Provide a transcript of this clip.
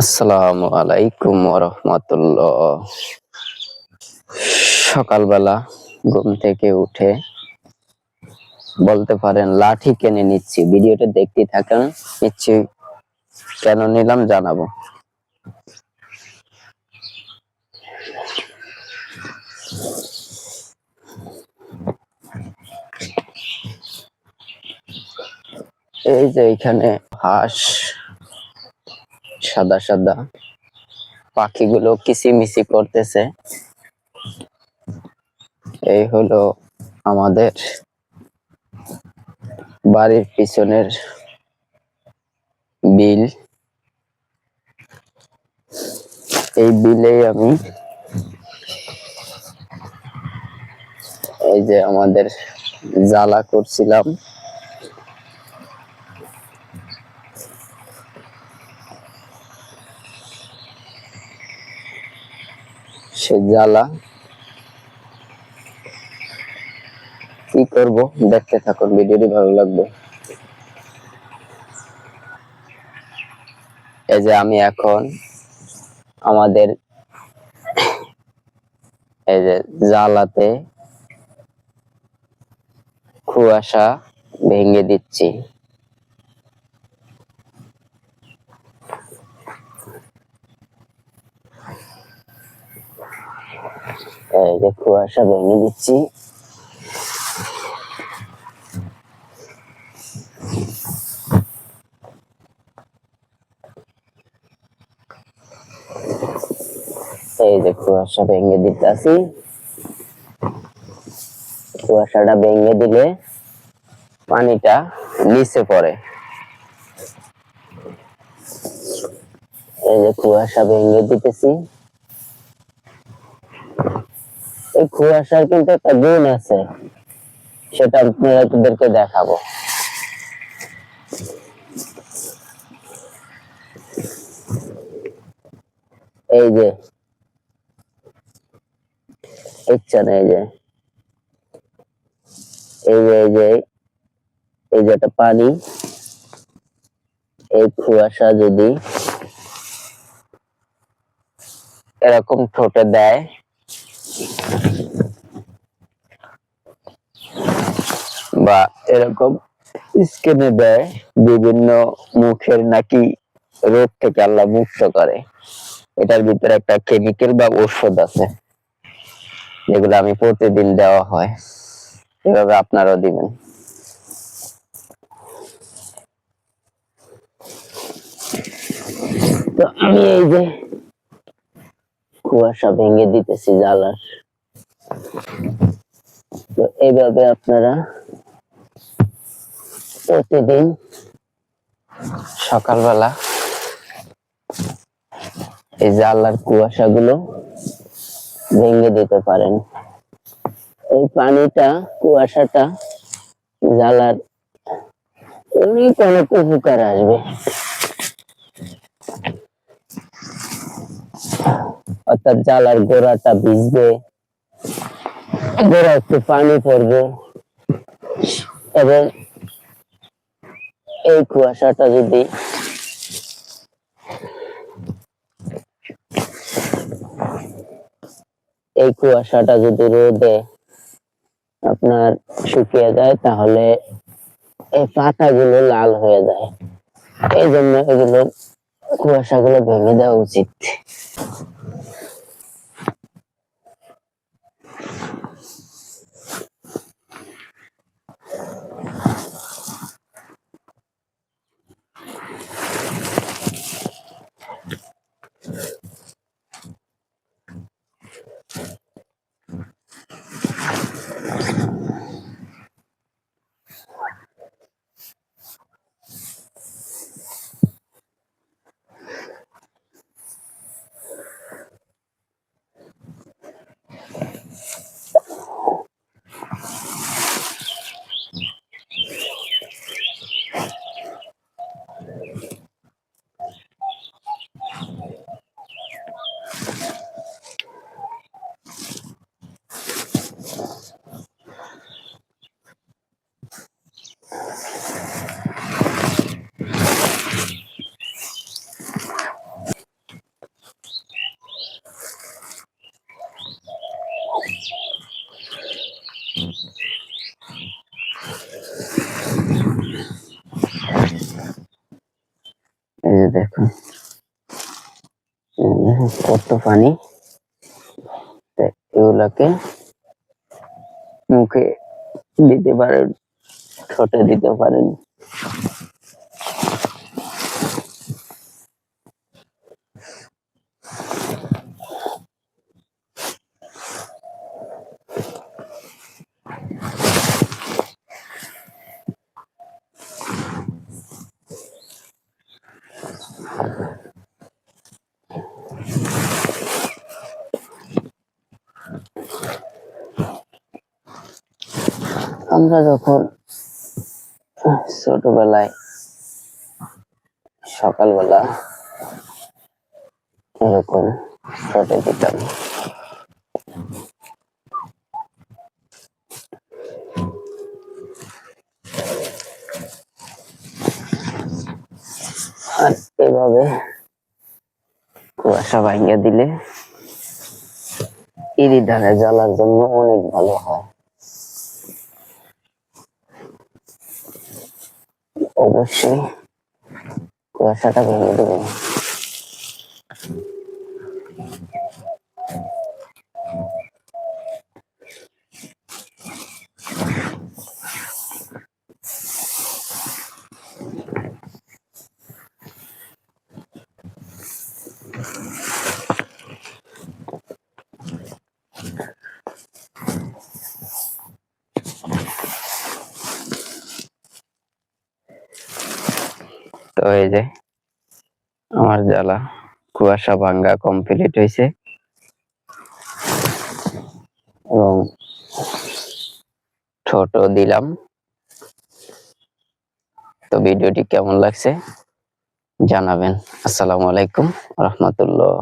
আসসালামু আলাইকুম রহমতুল্লাহ সকালবেলা ঘুম থেকে উঠে বলতে পারেন লাঠি কেনে নিচ্ছি। ভিডিওটা দেখতে থাকেন, নিচ্ছি। কেন নিলাম জানাব। এই যে এখানে হাঁস সাদা সাদা পাখিগুলো কিচিমিচি করতেছে। এই হলো আমাদের বাড়ির পিছনের বিল। এই বিলেই আমি এই যে আমাদের জ্বালা করছিলাম। সে জ্বালা। কি করব? দেখতে থাকুন, ভিডিওটি ভালো লাগবে। এই যে আমি এখন আমাদের এই যে জ্বালাতে কুয়াশা ভেঙে দিচ্ছি। যে কুয়াশা ভেঙে দিচ্ছি। এই যে কুয়াশা ভেঙে দিতেছি। কুয়াশাটা ভেঙে দিলে পানিটা নিচে পড়ে। এই যে কুয়াশা ভেঙে দিতেছি। এই কুয়াশার কিন্তু একটা গুণ আছে। সেটা আপনাদেরকে দেখাবো। এই যে ইচ্ছা নেই যে, এই যে এই যে এই যে একটা পানি। এই কুয়াশা যদি এরকম ঠোঁটে দেয় বা এরকম স্কিনে দেয় বিভিন্ন মুখের নাকি রোগ থেকে আল্লাহ মুক্ত করে। এটার ভিতরে একটা কেমিক্যাল বা ঔষধ আছে, যেগুলো আমি প্রতিদিন দেওয়া হয়। এভাবে আপনারাও দিবেন। তো আমি এই যে কুয়াশা ভেঙে দিতেছি জ্বালার তো এইভাবে আপনারা প্রতিদিন সকালবেলা এই জানলার কুয়াশাগুলো ভেঙে দিতে পারেন। এই পানিটা, কুয়াশাটা, জ্বালার অনেক অনেক উপকার আসবে। অর্থাৎ জ্বালার গোড়াটা ভিজবে। গোড়া একটু পানি পড়বে। এবং এই কুয়াশাটা যদি এই কুয়াশাটা যদি রোদে আপনার শুকিয়ে যায়, তাহলে এই পাতাগুলো লাল হয়ে যায়। এই জন্য এগুলো কুয়াশাগুলো ভেঙে দেওয়া উচিত। যে দেখুন কত পানি। এগুলাকে মুখে দিতে পারেন ঠোঁটে দিতে পারেন। আমরা যখন ছোটবেলায় সকালবেলা এরকম ফটো দিতাম আর এভাবে কুয়াশা ভাঙিয়ে দিলে। ইরি ধানে জ্বালার জন্য অনেক ভালো হয়। অবশ্যই কুয়াশাটা ভেঙে দেবেন তো যায়। আমার জ্বালা কুয়াশা ভাঙ্গা কমপ্লিট হয়েছে এবং ছোট দিলাম। তো ভিডিওটি কেমন লাগছে জানাবেন। আসসালামু আলাইকুম রহমতুল্লাহ।